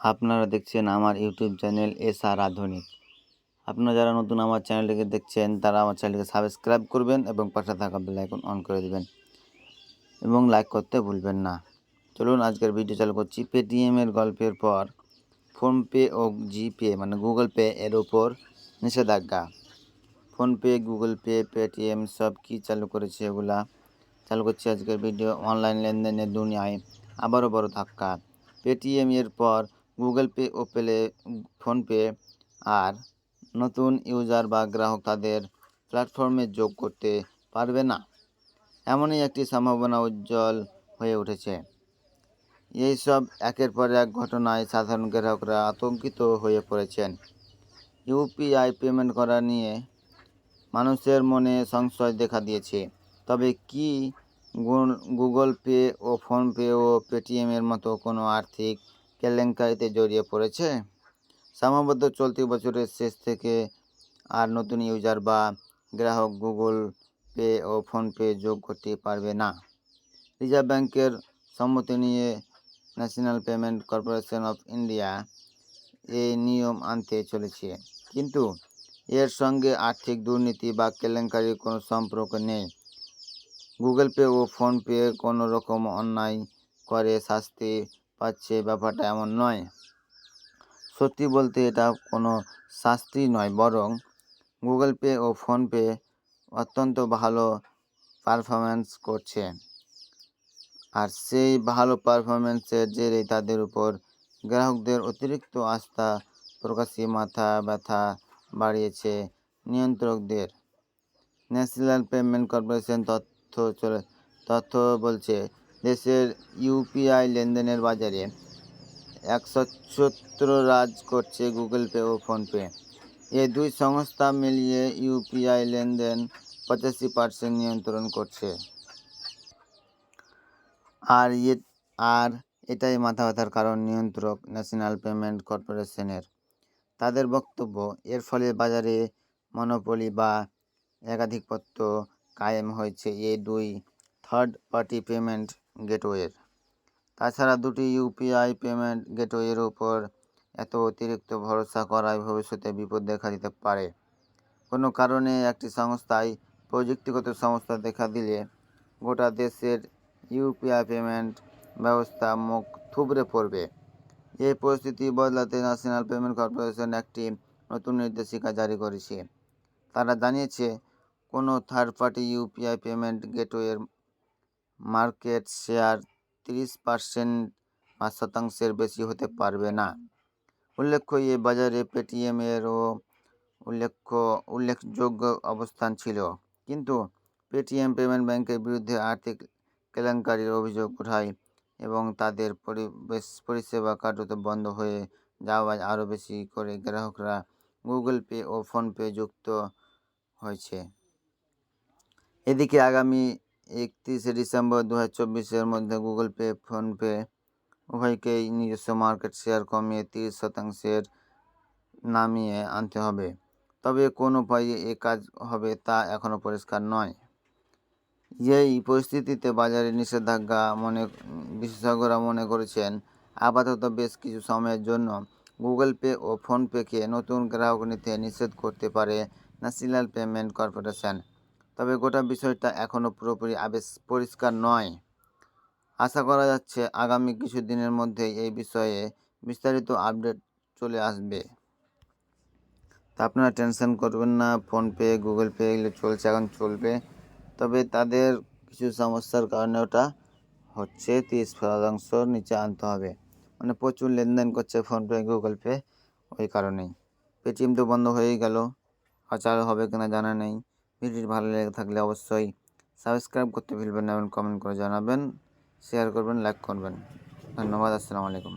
আপনারা দেখছেন আমার ইউটিউব চ্যানেল এস আর আধুনিক। আপনারা যারা নতুন আমার চ্যানেলটিকে দেখছেন, তারা আমার চ্যানেলটিকে সাবস্ক্রাইব করবেন এবং পাশে থাকা বেল আইকন অন করে দেবেন এবং লাইক করতে ভুলবেন না। চলুন আজকের ভিডিও চালু করছি। পেটিএমের গল্পের পর ফোনপে ও জিপে মানে গুগল পে এর ওপর নিষেধাজ্ঞা। ফোনপে গুগল পে পেটিএম সব কি চালু করেছে এগুলা? চালু করছি আজকের ভিডিও। অনলাইন লেনদেনের দুনিয়ায় আবারও বড় ধাক্কা। পেটিএম এর পর গুগল পে ও পেলে ফোনপে আর নতুন ইউজার বা গ্রাহক তাদের প্ল্যাটফর্মে যোগ করতে পারবে না। এমনই একটি সম্ভাবনা উজ্জ্বল হয়ে উঠেছে। এই সব একের পর এক ঘটনায় সাধারণ গ্রাহকরা আতঙ্কিত হয়ে পড়েছেন। ইউপিআই পেমেন্ট করা নিয়ে মানুষের মনে সংশয় দেখা দিয়েছে। তবে কি গুগল পে ও ফোনপে ও পেটিএমের মতো কোনো আর্থিক কেলেঙ্কারিতে জড়িয়ে পড়েছে। সম্ভবত চলতি বছরের শেষ থেকে আর নতুন ইউজার বা গ্রাহক গুগল পে ও ফোনপে যোগ করতে পারবে না। রিজার্ভ ব্যাংকের সম্মতি নিয়ে national payment corporation of India এই নিয়ম আনতে চলেছে। কিন্তু এর সঙ্গে আর্থিক দুর্নীতি বা কেলেঙ্কারির কোনো সম্পর্ক নেই। গুগল পে ও ফোনপে কোনো রকম অন্যায় করে শাস্তি পাচ্ছে ব্যাপারটা এমন নয়। সত্যি বলতে এটা কোনো শাস্তি নয়, বরং গুগল পে ও ফোনপে অত্যন্ত ভালো পারফরমেন্স করছে। আর সেই ভালো পারফরমেন্সের জেরে তাদের উপর গ্রাহকদের অতিরিক্ত আস্থা প্রকাশে মাথা ব্যথা বাড়িয়েছে নিয়ন্ত্রকদের। ন্যাশনাল পেমেন্ট কর্পোরেশন তথ্য চলে তথ্য বলছে দেশের ইউপিআই লেনদেনের বাজারে একশো রাজ করছে গুগল পে ও ফোনপে। এ দুই সংস্থা মিলিয়ে ইউপিআই লেনদেন পঁচাশি পার্সেন্ট নিয়ন্ত্রণ করছে। আর এ আর এটাই মাথা ব্যথার কারণ নিয়ন্ত্রক ন্যাশনাল পেমেন্ট কর্পোরেশনের। তাদের বক্তব্য, এর ফলে বাজারে মনোপলি বা একাধিপত্য কায়েম হয়েছে। এই দুই থার্ড পার্টি পেমেন্ট গেটওয়ের। তাছাড়া দুটি ইউপিআই পেমেন্ট গেটওয়ের উপর এত অতিরিক্ত ভরসা করায় ভবিষ্যতে বিপদ দেখা দিতে পারে। কোনো কারণে একটি সংস্থায় প্রযুক্তিগত সমস্যা দেখা দিলে গোটা দেশের ইউপিআই পেমেন্ট ব্যবস্থা মুখ থুবড়ে পড়বে। এই পরিস্থিতি বদলাতে ন্যাশনাল পেমেন্ট কর্পোরেশন একটি নতুন নির্দেশিকা জারি করেছে। তারা জানিয়েছে, কোনো থার্ড পার্টি ইউপিআই পেমেন্ট গেটওয়ের মার্কেট শেয়ার তিরিশ পার্সেন্ট পাঁচ শতাংশের বেশি হতে পারবে না। উল্লেখ্য, এ বাজারে পেটিএমেরও উল্লেখ্য, উল্লেখযোগ্য অবস্থান ছিল। কিন্তু পেটিএম পেমেন্ট ব্যাংকের বিরুদ্ধে আর্থিক কেলেঙ্কারির অভিযোগ ওঠায় এবং তাদের পরিবেশ পরিষেবা কার্যত বন্ধ হয়ে যাওয়ায় আরও বেশি করে গ্রাহকরা গুগল পে ও ফোনপে যুক্ত হয়েছে। এদিকে আগামী একত্রিশে ডিসেম্বর দু হাজার চব্বিশের মধ্যে গুগল পে ফোনপে উভয়কেই নিজস্ব মার্কেট শেয়ার কমিয়ে তিরিশ শতাংশের নামিয়ে আনতে হবে। তবে কোন উপায়ে এ কাজ হবে তা এখনও পরিষ্কার নয়। এই পরিস্থিতিতে বাজারে নিষেধাজ্ঞা মনে, বিশেষজ্ঞরা মনে করেছেন, আপাতত বেশ কিছু সময়ের জন্য গুগল পে ও ফোনপেকে নতুন গ্রাহক নিতে নিষেধ করতে পারে ন্যাশনাল পেমেন্ট কর্পোরেশন। তবে গোটা বিষয়টা এখনও পুরোপুরি আবেশ পরিষ্কার নয়। আশা করা যাচ্ছে আগামী কিছু দিনের মধ্যেই এই বিষয়ে বিস্তারিত আপডেট চলে আসবে। তা আপনারা টেনশন করবেন না, ফোনপে, গুগল পে এগুলো চলছে, এখন চলবে। তবে তাদের কিছু সমস্যার কারণে ওটা হচ্ছে তিরিশ শতাংশ নিচে আনতে হবে। মানে প্রচুর লেনদেন করছে ফোনপে, গুগল পে ওই কারণেই। পেটিএম তো বন্ধ হয়েই গেল। আর চালু হবে কিনা জানা নেই। ভিডিওটি ভালো লেগে থাকলে অবশ্যই সাবস্ক্রাইব করতে ভুলবেন না এবং কমেন্ট করে জানাবেন শেয়ার করবেন লাইক করবেন। ধন্যবাদ, আসসালামু আলাইকুম।